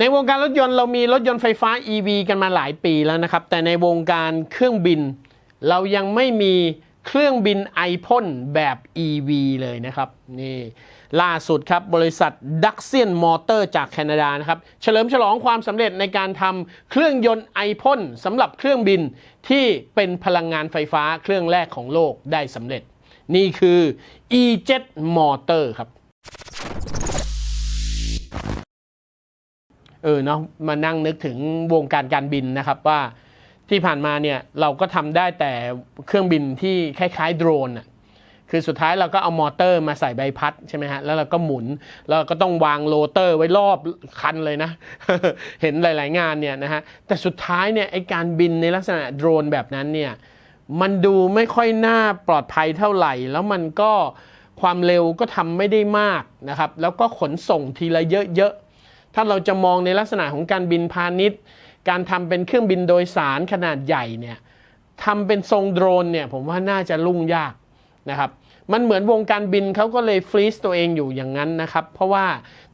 ในวงการรถยนต์เรามีรถยนต์ไฟฟ้า EV กันมาหลายปีแล้วนะครับ แต่ในวงการเครื่องบิน เรายังไม่มีเครื่องบินไอพ่นแบบ EV เลยนะครับนี่ล่าสุดครับบริษัทดักเซียนมอเตอร์จากแคนาดานะครับ เฉลิมฉลองความสำเร็จในการทำเครื่องยนต์ไอพ่นสำหรับเครื่องบินที่เป็นพลังงานไฟฟ้าเครื่องแรกของโลกได้สำเร็จ นี่คือ E-Jet Motor ครับ เออเนาะมานั่งนึกถึงวงการการบินนะครับว่าที่ผ่านมาเนี่ยเราก็ทำได้แต่เครื่องบินที่คล้าย ๆ โดรนอะคือสุดท้ายเราก็เอามอเตอร์มาใส่ใบพัดใช่ไหมฮะ แล้วเราก็หมุน แล้วเราก็ต้องวางโรเตอร์ไว้รอบคันเลยนะ เห็นหลาย ๆ งานเนี่ยนะฮะ แต่สุดท้ายเนี่ยไอการบินในลักษณะโดรนแบบนั้นเนี่ย มันดูไม่ค่อยน่าปลอดภัยเท่าไหร่ แล้วมันก็ความเร็วก็ทำไม่ได้มากนะครับ แล้วก็ขนส่งทีละเยอะ ๆ ถ้าเราจะมองในลักษณะของการบินพาณิชย์ การทำเป็นเครื่องบินโดยสารขนาดใหญ่เนี่ยทำเป็นทรงโดรนเนี่ยผมว่าน่าจะลุ่งยากนะครับมันเหมือนวงการบินเขาก็เลยฟรีซตัวเองอยู่อย่างนั้นนะครับ เพราะว่า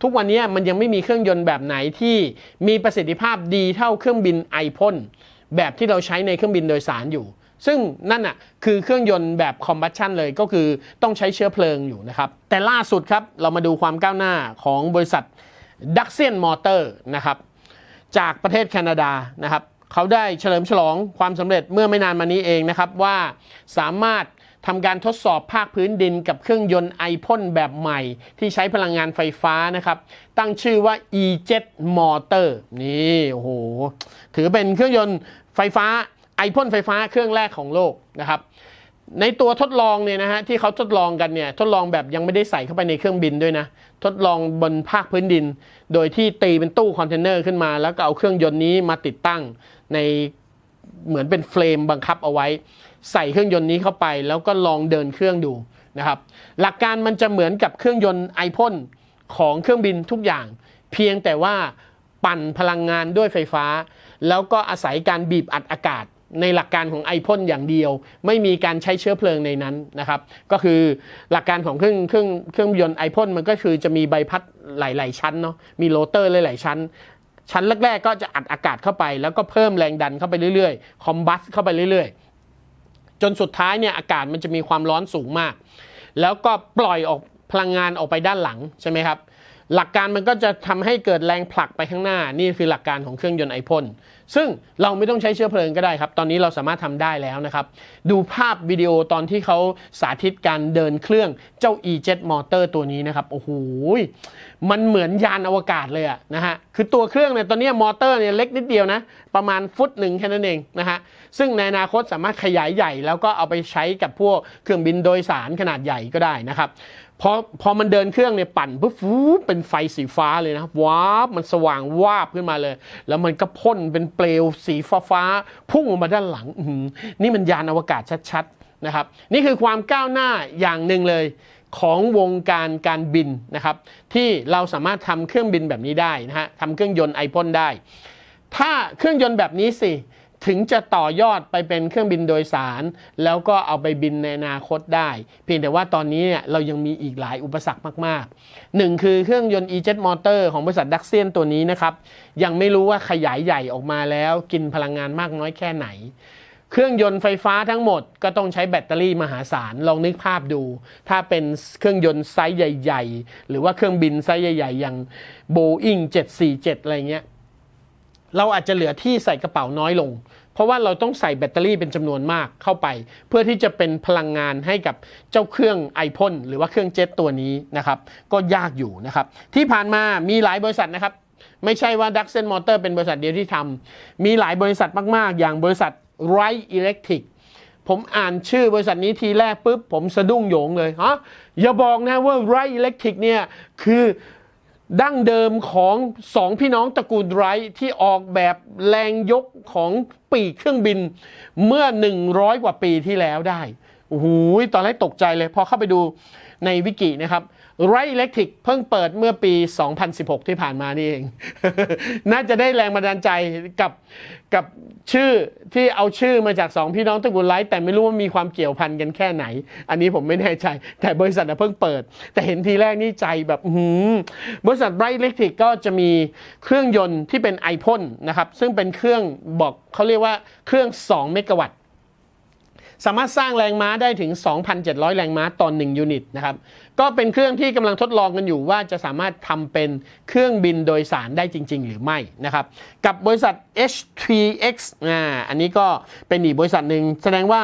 ทุกวันนี้มันยังไม่มีเครื่องยนต์แบบไหนที่มีประสิทธิภาพดีเท่าเครื่องบินไอพ่นแบบที่เราใช้ในเครื่องบินโดยสารอยู่ ซึ่งนั่นอะคือเครื่องยนต์แบบคอมบัชชันเลยก็คือต้องใช้เชื้อเพลิงอยู่นะครับ แต่ล่าสุดครับเรามาดูความก้าวหน้าของบริษัท ดักเซียนมอเตอร์นะครับจากประเทศแคนาดานะครับเขาได้เฉลิมฉลองความสำเร็จเมื่อไม่นานมานี้เองนะครับว่าสามารถทำการทดสอบภาคพื้นดินกับเครื่องยนต์ไอพ่นแบบใหม่ ที่ใช้พลังงานไฟฟ้านะครับ ตั้งชื่อว่า E-Jet Motor นี่โอ้โหถือเป็นเครื่องยนต์ไฟฟ้าไอพ่นไฟฟ้าเครื่องแรกของโลกนะครับ ในตัวทดลองเนี่ยนะฮะที่เขาทดลองกันเนี่ยทดลองแบบยังไม่ได้ใส่เข้าไปในเครื่องบินด้วยนะ ทดลองบนภาคพื้นดิน โดยที่ตีเป็นตู้คอนเทนเนอร์ขึ้นมา แล้วก็เอาเครื่องยนต์นี้มาติดตั้งในเหมือนเป็นเฟรมบังคับเอาไว้ ใส่เครื่องยนต์นี้เข้าไป แล้วก็ลองเดินเครื่องดูนะครับ หลักการมันจะเหมือนกับเครื่องยนต์ไอพ่นของเครื่องบินทุกอย่าง เพียงแต่ว่าปั่นพลังงานด้วยไฟฟ้า แล้วก็อาศัยการบีบอัดอากาศ ในหลักการของไอพ่นอย่างเดียว ไม่มีการใช้เชื้อเพลิงในนั้นนะครับ ก็คือหลักการของเครื่องเครื่องเครื่องยนต์ไอพ่นมันก็คือจะมีใบพัดหลาย ๆ ชั้นเนาะมีโรเตอร์หลาย ๆ ชั้น ชั้นแรก ๆ ก็จะอัดอากาศเข้าไป แล้วก็เพิ่มแรงดันเข้าไปเรื่อยๆ คอมบัสเข้าไปเรื่อยๆ จนสุดท้ายเนี่ยอากาศมันจะมีความร้อนสูงมาก แล้วก็ปล่อยออกพลังงานออกไปด้านหลังใช่ไหมครับหลักการมันก็จะทำให้เกิดแรงผลักไปข้างหน้า นี่คือหลักการของเครื่องยนต์ไอพ่นซึ่งเราไม่ต้องใช้เชื้อเพลิงก็ได้ครับ ตอนนี้เราสามารถทำได้แล้วนะครับ ดูภาพวิดีโอตอนที่เขาสาธิตการเดินเครื่องเจ้า E-Jet Motor ตัวนี้นะครับ โอ้โห มันเหมือนยานอวกาศเลยอะนะฮะ คือตัวเครื่องเนี่ยตอนนี้มอเตอร์เนี่ยเล็กนิดเดียวนะ ประมาณฟุตหนึ่งแค่นั้นเองนะฮะ ซึ่งในอนาคตสามารถขยายใหญ่แล้วก็เอาไปใช้กับพวกเครื่องบินโดยสารขนาดใหญ่ก็ได้นะครับพอพอมันเดินเครื่องเนี่ยปั่นปุ๊บฟูเป็นไฟสีฟ้าเลยนะว้าบมันสว่างวาบขึ้นมาเลย แล้วมันก็พ่นเป็นเปลวสีฟ้าฟาพุ่งออกมาด้านหลังนี่มันยานอวกาศชัดๆนะครับ นี่คือความก้าวหน้าอย่างหนึ่งเลยของวงการการบินนะครับ ที่เราสามารถทำเครื่องบินแบบนี้ได้นะฮะทำเครื่องยนต์ไอพ่นได้ ถ้าเครื่องยนต์แบบนี้สิ ถึงจะต่อยอดไปเป็นเครื่องบินโดยสาร แล้วก็เอาไปบินในอนาคตได้ เพียงแต่ว่าตอนนี้เนี่ยเรายังมีอีกหลายอุปสรรคมากๆหนึ่งคือเครื่องยนต์ E-Jet Motor ของบริษัทดักเซียนตัวนี้นะครับยังไม่รู้ว่าขยายใหญ่ออกมาแล้วกินพลังงานมากน้อยแค่ไหนเครื่องยนต์ไฟฟ้าทั้งหมดก็ต้องใช้แบตเตอรี่มหาศาล ลองนึกภาพดู ถ้าเป็นเครื่องยนต์ไซส์ใหญ่ ๆ หรือว่าเครื่องบินไซส์ใหญ่ ๆ อย่าง Boeing 747 อะไรเงี้ย เราอาจจะเหลือที่ใส่กระเป๋าน้อยลง เพราะว่าเราต้องใส่แบตเตอรี่เป็นจำนวนมากเข้าไป เพื่อที่จะเป็นพลังงานให้กับเจ้าเครื่องไอพ่นหรือว่าเครื่องเจ็ตตัวนี้นะครับ ก็ยากอยู่นะครับ ที่ผ่านมามีหลายบริษัทนะครับ ไม่ใช่ว่าดักเซนมอเตอร์เป็นบริษัทเดียวที่ทำมีหลายบริษัทมาก ๆ อย่างบริษัทไรอิเล็กทริกผมอ่านชื่อบริษัทนี้ทีแรกปุ๊บผมสะดุ้งโหยงเลยฮะอย่าบอกนะว่าไรอิเล็กทริกเนี่ยคือ ดั้งเดิมของสองพี่น้องตระกูลไรท์ที่ออกแบบแรงยกของปีกเครื่องบิน เมื่อ 100 กว่าปีที่แล้วได้โอ้โหตอนแรกตกใจเลย พอเข้าไปดูในวิกินะครับ ไรอิเล็กทริกเพิ่งเปิดเมื่อปี 2016 ที่ผ่านมานี่เอง น่าจะได้แรงบันดาลใจกับกับชื่อที่เอาชื่อมาจากสองพี่น้องตระกูลไลท์แต่ไม่รู้ว่ามีความเกี่ยวพันกันแค่ไหน อันนี้ผมไม่แน่ใจ แต่บริษัทเพิ่งเปิด แต่เห็นทีแรกนี่ใจแบบหือบริษัทไรอิเล็กทริกก็จะมีเครื่องยนต์ที่เป็นไอพ่นนะครับ ซึ่งเป็นเครื่องบอกเขาเรียกว่าเครื่อง 2 เมกะวัตต์ สามารถสร้างแรงม้าได้ถึง 2,700 แรงม้าต่อ1ยูนิตนะครับ ก็เป็นเครื่องที่กำลังทดลองกันอยู่ว่าจะสามารถทำเป็นเครื่องบินโดยสารได้จริง ๆ หรือไม่นะครับ กับบริษัท H3X อ่าอันนี้ก็เป็นอีกบริษัทหนึ่งแสดงว่า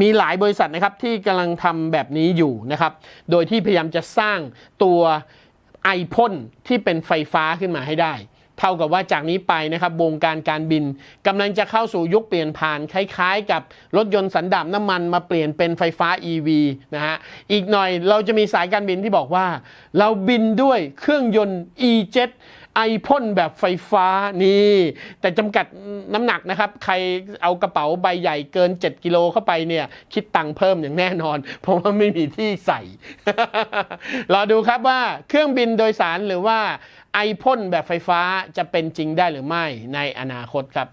มีหลายบริษัทนะครับที่กำลังทำแบบนี้อยู่นะครับ โดยที่พยายามจะสร้างตัวไอพ่นที่เป็นไฟฟ้าขึ้นมาให้ได้ เท่ากับว่าจากนี้ไปนะครับวงการการบินกำลังจะเข้าสู่ยุคเปลี่ยนผ่านคล้ายๆ กับรถยนต์สันดาปน้ำมันมาเปลี่ยนเป็นไฟฟ้า EV นะฮะอีกหน่อยเราจะมีสายการบินที่บอกว่า เราบินด้วยเครื่องยนต์ E-Jet ไอพ่นแบบไฟฟ้านี่ แต่จำกัดน้ำหนักนะครับ ใครเอากระเป๋าใบใหญ่เกิน 7 กิโลเข้าไปเนี่ย คิดตังค์เพิ่มอย่างแน่นอน เพราะว่าไม่มีที่ใส่ รอดูครับว่าเครื่องบินโดยสารหรือว่า ไอพ่นแบบไฟฟ้าจะเป็นจริงได้หรือไม่ในอนาคตครับ